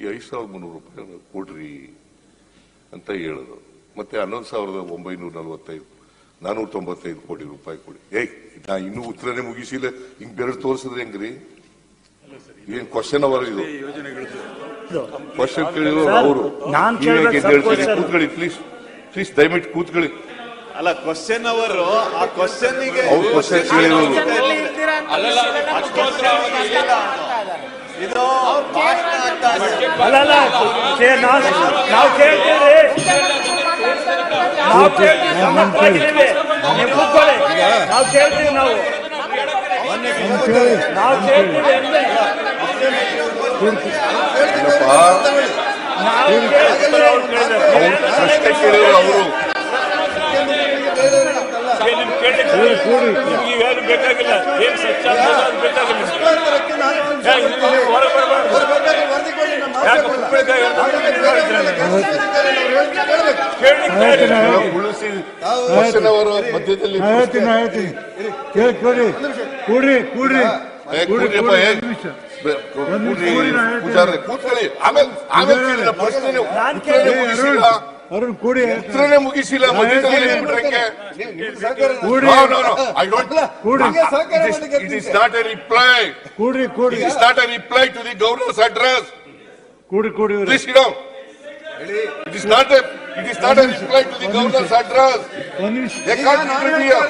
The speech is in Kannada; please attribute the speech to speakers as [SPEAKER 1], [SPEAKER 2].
[SPEAKER 1] ಈ ಐದು ಸಾವಿರದ ಮುನ್ನೂರು ರೂಪಾಯಿ ಕೊಡ್ರಿ ಅಂತ ಹೇಳೋದು. ಮತ್ತೆ ಹನ್ನೊಂದು ಸಾವಿರದ ಒಂಬೈನೂರ ನಲವತ್ತೈದು ನಾನೂರ ತೊಂಬತ್ತೈದು ಕೋಟಿ ರೂಪಾಯಿ ಕೊಡಿ. ಏಯ್ ನಾ ಇನ್ನೂ ಉತ್ತರನೇ ಮುಗಿಸಿಲ್ಲ. ಹಿಂಗ್ ಬೆರಳು ತೋರಿಸಿದ್ರೆ ಹೆಂಗ್ರಿ? ಏನ್ ಕ್ವಶನ್ ಅವರ್ ಇದು? ಕ್ವಶನ್
[SPEAKER 2] ಕೇಳಿರೋರು
[SPEAKER 1] ಅವರು. ಕೂತ್ಕೊಳ್ಳಿ ಪ್ಲೀಸ್ ಪ್ಲೀಸ್ ದಯವಿಟ್ಟು ಕೂತ್ಕೊಳ್ಳಿ.
[SPEAKER 3] ಅಲ್ಲ ಕ್ವಶನ್ ಅವರು ಆ ಕ್ವಶನ್
[SPEAKER 1] ಅವ್ರು ಕ್ವಶನ್ ಕೇಳಿರೋದು.
[SPEAKER 3] ಇದು.
[SPEAKER 2] ಅಲ್ಲಲ್ಲ ನಾವು ಕೇಳ್ತೀವಿ. ನಾವು ಕೇಳ್ತೀವಿ. ನೀವು ಕೇಳ್ತೀವಿ ನಾವು. ನಾವು ಕೇಳ್ತೀವಿ
[SPEAKER 1] ಪ್ರಶ್ನೆ ಕೇಳಿದ್ರು ಅವರು.
[SPEAKER 2] ನಿಮ್ಗೆ ಏನು ಬೇಕಾಗಿಲ್ಲ. ಏನು ಸತ್ಯ ಅನ್ನೋದು ಅದು ಬೇಕಾಗಿಲ್ಲ ಏ, ಇದು ನೀವು ಹೊರಗೆ ಬರ್ಬಾರ್ದು. ಯಾಕೆ ಕುತ್ಕೊಳ್ತಾ ಕೇಳಿ
[SPEAKER 1] ಉಳಿಸಿ ಕ್ವಶನ್ ಅವರ್ ಮಧ್ಯದಲ್ಲಿ
[SPEAKER 4] ನಾ ಹೇಳ್ತೀನಿ ನಾ ಹೇಳ್ತೀನಿ ಕೇಳಿ ಕೊಡಿ ಕೂಡ್ರಿ ಕೂಡ್ರಿ
[SPEAKER 1] ಏ, ಕೂಡ್ರಿಯಪ್ಪ, ಏ. ಬೆ- ಕೂಡ್ರಿ, ಪೂಜಾರ್ರೆ, ಕೂತ್ಕೊಳ್ಳಿ ಆಮೇಲೆ ಆಮೇಲೆ ಯಾಕೋ
[SPEAKER 2] ಪುಡದ
[SPEAKER 1] ಯರ್ಧನದಲ್ಲಿ
[SPEAKER 4] ಕೇಳಬೇಕು ಕೇಳಲಿಕ್ಕೆ
[SPEAKER 1] ಪುಳುಸಿ ವರ್ಷನವರು ಮಧ್ಯದಲ್ಲಿ ಹೇಳ್ತಿರಿ ಕೇಳಿ.
[SPEAKER 4] ಕೋಡಿ
[SPEAKER 1] ಕೂಡಿ.
[SPEAKER 4] ಕೂಡಿ ಕೂಡಿ
[SPEAKER 1] ರಿಪ್ಲೈ ಕೂಡಿ ಕೂಡಿ it's not a the governor's address
[SPEAKER 4] ಕೂಡಿ ಕೂಡಿ.
[SPEAKER 1] Please sit down. It is not a, it is not a reply to the governor's address.
[SPEAKER 4] ಒಂದ್ ನಿಮಿಷ
[SPEAKER 1] They can't interfere.